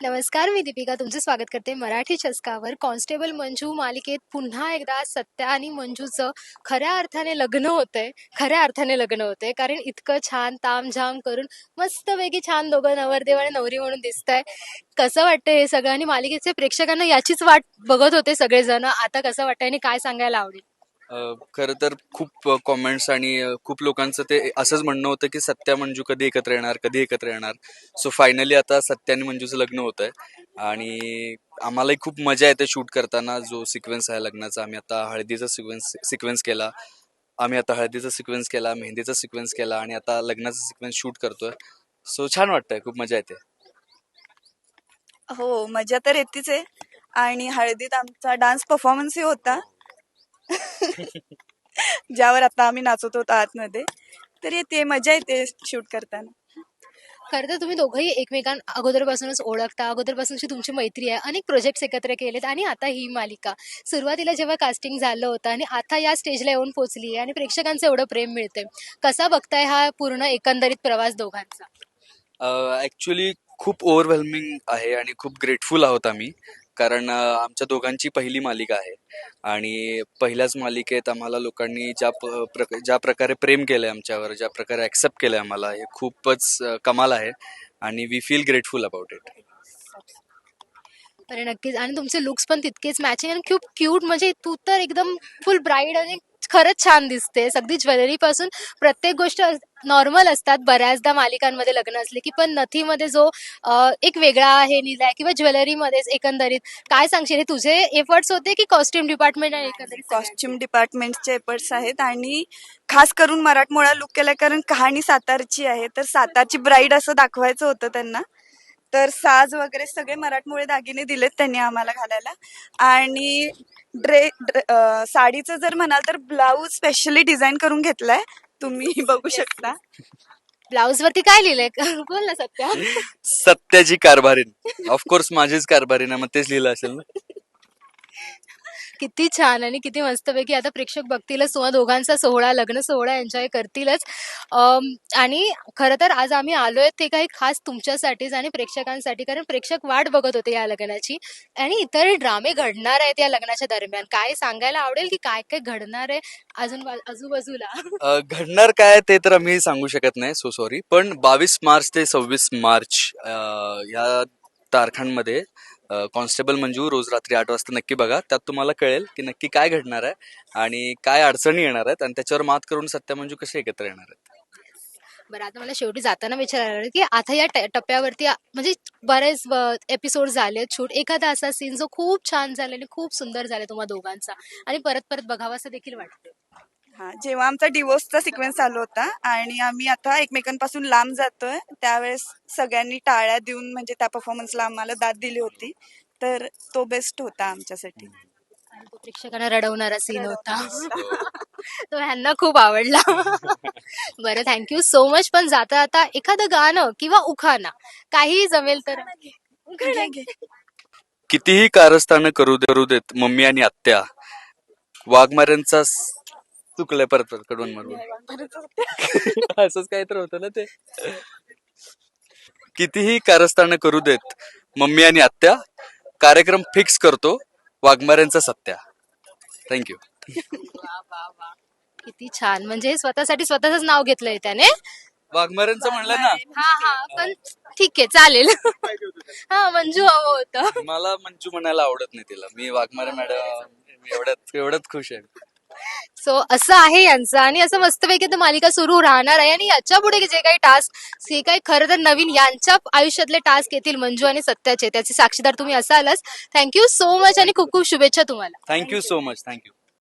नमस्कार मी दीपिका तुमचं स्वागत करते मराठी चस्कावर. कॉन्स्टेबल मंजू मालिकेत पुन्हा एकदा सत्या आणि मंजूचं खऱ्या अर्थाने लग्न होतंय. खऱ्या अर्थाने लग्न होतंय. कारण इतकं छान तामझाम करून मस्तपैकी छान दोघं नवरदेव आणि नवरी म्हणून दिसतंय. कसं वाटतंय हे सगळं? आणि मालिकेचे प्रेक्षकांना याचीच वाट बघत होते सगळेजण. आता कसं वाटतंय आणि काय सांगायला आवडेल? खरं तर खूप कॉमेंट्स आणि खूप लोकांचं ते असंच म्हणणं होतं की सत्या मंजू कधी एकत्र येणार कधी एकत्र येणार. सो फायनली आता सत्या आणि मंजूचं लग्न होत आहे आणि आम्हालाही खूप मजा येते शूट करताना जो सिक्वेन्स आहे लग्नाचा. आम्ही आता हळदीचा सिक्वेन्स सिक्वेन्स केला. आम्ही आता हळदीचा सिक्वेन्स केला मेहंदीचा सिक्वेन्स केला आणि आता लग्नाचा सिक्वेन्स शूट करतोय. सो छान वाटतंय. खूप मजा येते. हो मजा तर येतेच आहे. आणि हळदीत आमचा डान्स परफॉर्मन्सही होता. ज्यावर आता आम्ही नाचत होतो आतमध्ये. तर येते मजा येते शूट करताना. खरं तर तुम्ही दोघंही एकमेकां अगोदरपासूनच ओळखता. अगोदरपासूनची तुमची मैत्री आहे. अनेक प्रोजेक्ट्स एकत्र केलेत आणि आता ही मालिका. सुरुवातीला जेव्हा कास्टिंग झालं होतं आणि आता या स्टेजला येऊन पोहोचली आहे आणि प्रेक्षकांचं एवढं प्रेम मिळतंय. कसा बघताय हा पूर्ण एकंदरीत प्रवास दोघांचा? ॲक्च्युली खूप ओव्हरवेल्मिंग आहे आणि खूप ग्रेटफुल आहोत आम्ही. कारण आमच्या दोघांची पहिली मालिका आहे. आणि पहिल्याच मालिकेत आम्हाला लोकांनी ज्या प्रक ज्या प्रकारे प्रेम केलं आहे आमच्यावर ज्या प्रकारे ॲक्सेप्ट केलं आहे आम्हाला हे खूपच कमाल आहे. आणि we feel grateful about it अरे नक्कीच. आणि तुमचे लुक्स पण तितकेच मॅचिंग आणि खूप क्यूट म्हणजे तू तर एकदम फुल ब्राईड आणि खरंच छान दिसते अगदी ज्वेलरी पासून प्रत्येक गोष्ट नॉर्मल असतात. बऱ्याचदा मालिकांमध्ये लग्न असले की पण नथीमध्ये जो एक वेगळा हे लिहिलाय किंवा ज्वेलरीमध्येच एकंदरीत. काय सांगशील? हे तुझे एफर्ट्स होते की कॉस्ट्युम डिपार्टमेंट आणि एकंदरीत सगळ्यांचे? कॉस्ट्युम डिपार्टमेंटचे एफर्ट्स आहेत आणि खास करून मराठमोळा लुक केलाय कारण कहाणी सातारची आहे. तर सातारची ब्राईड असं दाखवायचं होतं त्यांना. तर साज वगैरे सगळे मराठमोळे दागिने दिलेत त्यांनी आम्हाला घालायला. आणि ड्रे साडीचं जर म्हणाल तर ब्लाऊज स्पेशली डिझाईन करून घेतलाय. तुम्ही बघू शकता. ब्लाऊज वरती काय लिहिलंय? बोल ना सत्या. सत्याची कारभारीन. ऑफकोर्स माझीच कारभारीन आहे मग तेच लिहिलं असेल ना? किती छान आणि किती मस्तपैकी आता प्रेक्षक बघतीलच तुम्हाला दोघांचा सोहळा लग्न सोहळा एन्जॉय करतीलच. आणि खरं तर आज आम्ही आलोय ते काही खास तुमच्यासाठीच आणि प्रेक्षकांसाठी कारण प्रेक्षक वाट बघत होते या लग्नाची. आणि इतर ड्रामे घडणार आहेत या लग्नाच्या दरम्यान. काय सांगायला आवडेल की काय काय घडणार आहे अजून आजूबाजूला? घडणार काय ते तर आम्ही सांगू शकत नाही सो सॉरी पण बावीस मार्च ते सव्वीस मार्च या तारखांमध्ये कॉन्स्टेबल मंजू रोज रात्री आठ वाजता नक्की बघा. त्यात तुम्हाला कळेल की नक्की काय घडणार आहे आणि काय अडचणी येणार आहेत आणि त्याच्यावर मात करून सत्या मंजू कसे एकत्र येणार आहेत. बरं आता मला शेवटी जाताना विचारायला की आता या टप्प्यावरती म्हणजे बरेच एपिसोड झाले शूट एखादा असा सीन जो खूप छान झाला आणि खूप सुंदर झाला तुम्हाला दोघांचा. आणि परत परत बघावा असं देखील वाटतं हा जेव्हा आमचा डिवोर्सचा सिक्वेन्स चालू होता आणि आम्ही आता एकमेकांपासून लांब जातोय त्यावेळेस सगळ्यांनी टाळ्या देऊन म्हणजे त्या परफॉर्मन्सला आम्हाला दाद दिली होती. तर तो बेस्ट होता आमच्यासाठी. आणि तो प्रेक्षकांना रडवणारा सीन होता. तो ह्यांना खूप आवडला. बरं थँक्यू सो मच पण जाता आता एखादं गाणं किंवा उखाणा काहीही जमेल तर. घे. कितीही कारस्थानं करू दे करू देत मम्मी आणि आत्या वाघमाऱ्यांचा स- चुकलंय परत परत कडून मारून असंच काय तर होतं ना ते. कितीही कारस्थानं करू देत मम्मी आणि आत्या कार्यक्रम फिक्स करतो वाघमाऱ्यांचा सत्या. थँक्यू किती छान. म्हणजे स्वतःसाठी स्वतःच नाव घेतलंय त्याने. वाघमाऱ्यांचं म्हणलं ना. हा हा पण ठीक आहे चालेल. हा मंजू हवं होतं. मला मंजू म्हणायला आवडत नाही तिला. मी वाघमारे मॅडम एवढ्यात एवढंच खुश आहे. सो असं आहे यांचं. आणि असं मस्तपैकी तर मालिका सुरू राहणार आहे. आणि याच्यापुढे जे काही टास्क जे काही खरं तर नवीन यांच्या आयुष्यातले टास्क येतील मंजू आणि सत्याचे त्याचे साक्षीदार तुम्ही असालच. थँक्यू सो मच आणि खूप खूप शुभेच्छा तुम्हाला. Thank you so much thank you